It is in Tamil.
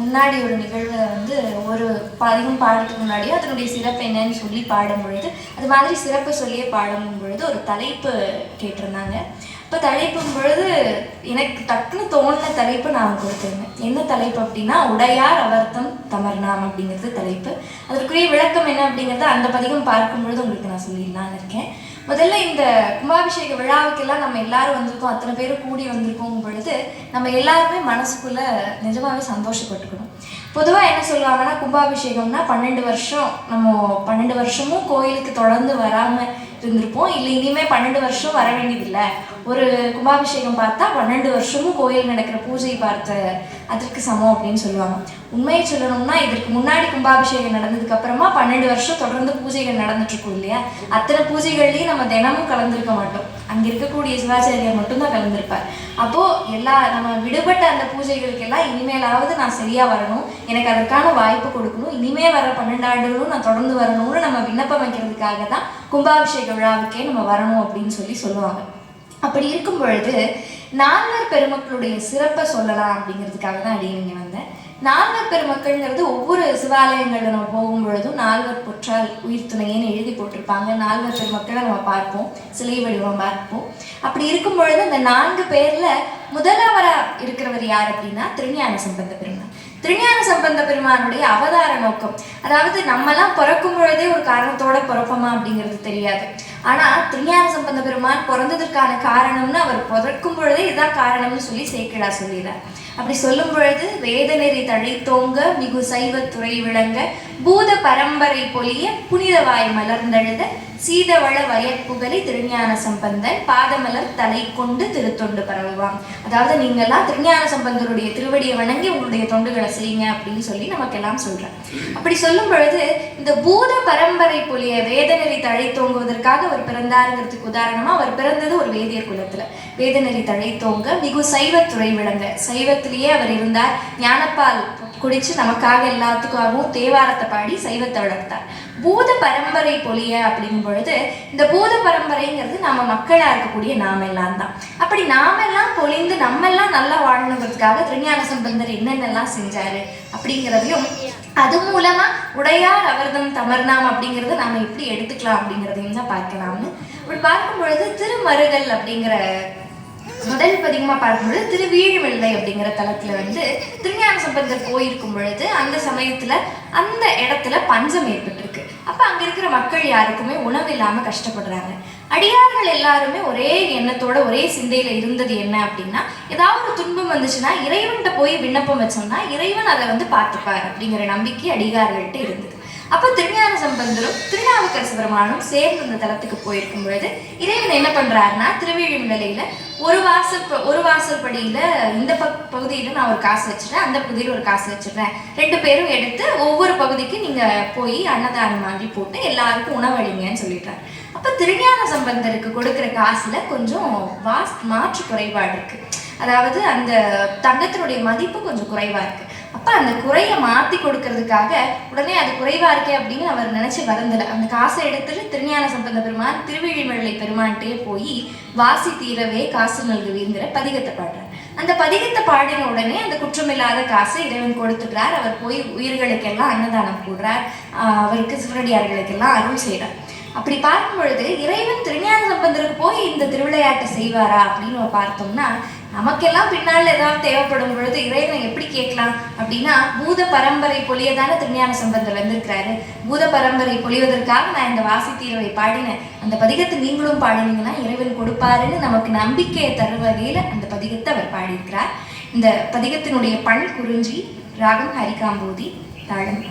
முன்னாடி ஒரு நிகழ்வை வந்து ஒரு பதிவும் பாடுறதுக்கு முன்னாடியோ அதனுடைய சிறப்பு என்னன்னு சொல்லி பாடும் பொழுது அது மாதிரி சிறப்பு சொல்லியே பாடும் பொழுது ஒரு தலைப்பு கேட்டிருந்தாங்க. இப்போ தலைப்பும் பொழுது எனக்கு டக்குன்னு தோணின தலைப்பு நான் கொடுத்துருந்தேன். என்ன தலைப்பு அப்படின்னா உடையார் அவர்த்தம் தமர்நாம் அப்படிங்கிறது தலைப்பு. அதற்குரிய விளக்கம் என்ன அப்படிங்கிறத அந்த பதிகம் பார்க்கும் பொழுது உங்களுக்கு நான் சொல்லிடலான்னு இருக்கேன். முதல்ல இந்த கும்பாபிஷேக விழாவுக்கெல்லாம் நம்ம எல்லாரும் வந்திருக்கோம். அத்தனை பேரும் கூடி வந்திருக்கோம் பொழுது நம்ம எல்லாருமே மனசுக்குள்ள நிஜமாவே சந்தோஷப்பட்டுக்கணும். பொதுவாக என்ன சொல்லுவாங்கன்னா கும்பாபிஷேகம்னா பன்னெண்டு வருஷம் நம்ம பன்னெண்டு வருஷமும் கோயிலுக்கு தொடர்ந்து வராமல் இருந்திருப்போம். இல்லை இனிமே பன்னெண்டு வருஷம் வர வேண்டியதில்லை. ஒரு கும்பாபிஷேகம் பார்த்தா பன்னெண்டு வருஷமும் கோயில் நடக்கிற பூஜை பார்த்த அதற்கு சமம் அப்படின்னு சொல்லுவாங்க. உண்மையை சொல்லணும்னா இதற்கு முன்னாடி கும்பாபிஷேகம் நடந்ததுக்கு அப்புறமா பன்னெண்டு வருஷம் தொடர்ந்து பூஜைகள் நடந்துட்டு இருக்கும் இல்லையா? அத்தனை பூஜைகள்லையும் நம்ம தினமும் கலந்துருக்க மாட்டோம். அங்க இருக்கக்கூடிய சிவாச்சாரியார் மட்டும்தான் கலந்துருப்பார். அப்போ எல்லா நம்ம விடுபட்ட அந்த பூஜைகளுக்கெல்லாம் இனிமேலாவது நான் சரியா வரணும். எனக்கு அதற்கான வாய்ப்பு கொடுக்கணும். இனிமே வர பன்னெண்டு ஆண்டுகளும் நான் தொடர்ந்து வரணும்னு நம்ம விண்ணப்பம் வைக்கிறதுக்காக தான் கும்பாபிஷேக விழாவுக்கே நம்ம வரணும் அப்படின்னு சொல்லி சொல்லுவாங்க. அப்படி இருக்கும் பொழுது நால்வர் பெருமக்களுடைய சிறப்பை சொல்லலாம் அப்படிங்கிறதுக்காக தான் அடியே வந்தேன். நால்வர் பெருமக்கள்ங்கிறது ஒவ்வொரு சிவாலயங்களில் நம்ம போகும் பொழுதும் நால்வர் பொற்றால் உயிர் எழுதி போட்டிருப்பாங்க. நால்வர் பெருமக்களை நம்ம பார்ப்போம் சிலை வடிவம் பார்ப்போம். அப்படி இருக்கும் பொழுது அந்த நான்கு பேரில் முதலாவராக இருக்கிறவர் யார் அப்படின்னா திருஞான சம்பந்த பெருமான். திருஞான சம்பந்த பெருமானுடைய அவதார நோக்கம். அதாவது நம்மலாம் பிறக்கும் பொழுதே ஒரு காரணத்தோட பிறப்போமா அப்படிங்கிறது தெரியாது. ஆனா திருஞான சம்பந்த பெருமான் பிறந்ததற்கான காரணம்னு அவர் பிறக்கும் பொழுதே இதான் காரணம்னு சொல்லி சேக்கிழா சொல்லிடுறார். அப்படி சொல்லும் பொழுது வேதநெறி தழைத்தோங்க மிகு சைவத்துறை விளங்க பூத பரம்பரை பொலிய புனிதவாய் மலர்ந்தெழுத சீதவள வயற்புகலி திருஞான சம்பந்தன் பாதமலர் தலை கொண்டு திருத்தொண்டு பரவுவாம் அதாவது நீங்கள்லாம் திருஞான சம்பந்தருடைய திருவடியை வணங்கி உங்களுடைய தொண்டுகளை செய்யுங்க அப்படின்னு சொல்லி நமக்கெல்லாம் சொல்றேன் அப்படி சொல்லும் பொழுது இந்த பூத பரம்பரை புலிய வேதநெறி தழை தோங்குவதற்காக அவர் பிறந்தாருங்கிறதுக்கு உதாரணமா அவர் பிறந்தது ஒரு வேதியர் குலத்துல. வேதநெறி தழைத்தோங்க மிகு சைவத்துறை விளங்க. சைவத்திலேயே அவர் இருந்தார். ஞானப்பால் குடிச்சு நமக்காக எல்லாத்துக்காகவும் தேவாரத்தை பாடி சைவத்தை வளர்த்தார். பூத பரம்பரை பொலிய அப்படிங்கும் பொழுது இந்த பூத பரம்பரைங்கிறது நம்ம மக்களா இருக்கக்கூடிய நாமெல்லாம் தான். அப்படி நாமெல்லாம் பொழிந்து நம்மெல்லாம் நல்லா வாழணுங்கிறதுக்காக திருஞான சம்பந்தர் என்னென்னலாம் செஞ்சாரு அப்படிங்கிறதையும் அது மூலமா உடையார் அவர்தம் தமர்னாம் அப்படிங்கிறத நாம எப்படி எடுத்துக்கலாம் அப்படிங்கிறதையும் தான் பார்க்கலாம்னு. அப்படி பார்க்கும் பொழுது திருமருகல் அப்படிங்கிற முதல் பதிகமா பார்க்கும்பொழுது திருவீழ்வெள்ளை அப்படிங்கிற தளத்துல வந்து திருஞான சம்பந்தர் போயிருக்கும் பொழுது அந்த சமயத்துல அந்த இடத்துல பஞ்சம் ஏற்பட்டிருக்கு. அப்போ அங்கே இருக்கிற மக்கள் யாருக்குமே உணவு இல்லாமல் கஷ்டப்படுறாங்க. அடியார்கள் எல்லாருமே ஒரே எண்ணத்தோட ஒரே சிந்தையில் இருந்தது என்ன அப்படின்னா ஏதாவது ஒரு துன்பம் வந்துச்சுன்னா இறைவன்கிட்ட போய் விண்ணப்பம் வச்சோம்னா இறைவன் அதை வந்து பார்த்துப்பார் அப்படிங்கிற நம்பிக்கை அடிகார்கள்ட்ட இருந்தது. அப்போ திருஞான சம்பந்தரும் திருநாவுக்கரசு பெருமானும் சேர்ந்து அந்த தலத்துக்கு போயிருக்கும் பொழுது இறைவன் என்ன பண்ணுறாருன்னா திருவிழிம் நிலையில் ஒரு வாசல் ப- ஒரு வாசல் படியில் இந்த ப பகுதியில் நான் ஒரு காசு வச்சிடுறேன் அந்த பகுதியில் ஒரு காசு வச்சிடுறேன். ரெண்டு பேரும் எடுத்து ஒவ்வொரு பகுதிக்கு நீங்கள் போய் அன்னதானம் மாதிரி போட்டு எல்லாருக்கும் உணவளிங்கன்னு சொல்லிட்டாரு. அப்போ திருஞான சம்பந்தருக்கு கொடுக்குற காசில் கொஞ்சம் வாஸ் மாற்று குறைபாடு இருக்குது அதாவது அந்த தங்கத்தினுடைய மதிப்பு கொஞ்சம் குறைவா இருக்கு. அப்ப அந்த குறைய மாத்தி கொடுக்கறதுக்காக உடனே அது குறைவா இருக்கே அப்படின்னு அவர் நினைச்சு வருந்தல. அந்த காசை எடுத்துட்டு திருஞான சம்பந்த பெருமான் திருவிழிமலை பெருமான்கிட்டே போய் வாசி தீரவே காசு நல்குவீங்கிற பதிகத்தை பாடுறார். அந்த பதிகத்தை பாடின உடனே அந்த குற்றமில்லாத காசை இறைவன் கொடுத்துடுறார். அவர் போய் உயிர்களுக்கெல்லாம் அன்னதானம் போடுறார். அவருக்கு சிவனடியார்களுக்கெல்லாம் அருள் செய்கிறார் அப்படி பார்க்கும் பொழுது இறைவன் திருஞான சம்பந்தருக்கு போய் இந்த திருவிளையாட்டை செய்வாரா அப்படின்னு பார்த்தோம்னா நமக்கெல்லாம் பின்னால் ஏதாவது தேவைப்படும் பொழுது இறைவன் எப்படி கேட்கலாம் அப்படின்னா பூத பரம்பரை பொழியதான திருஞான சம்பந்தர் வந்திருக்கிறாரு. பூத பரம்பரை பொழிவதற்காக நான் இந்த வாசி தீர்வை பாடினேன். அந்த பதிகத்தை நீங்களும் பாடினீங்கன்னா இறைவன் கொடுப்பாருன்னு நமக்கு நம்பிக்கையை தரும் வகையில் அந்த பதிகத்தை அவர் பாடியிருக்கிறார். இந்த பதிகத்தினுடைய பண் குறிஞ்சி ராகம் ஹரிகாம்பூதி தாழம்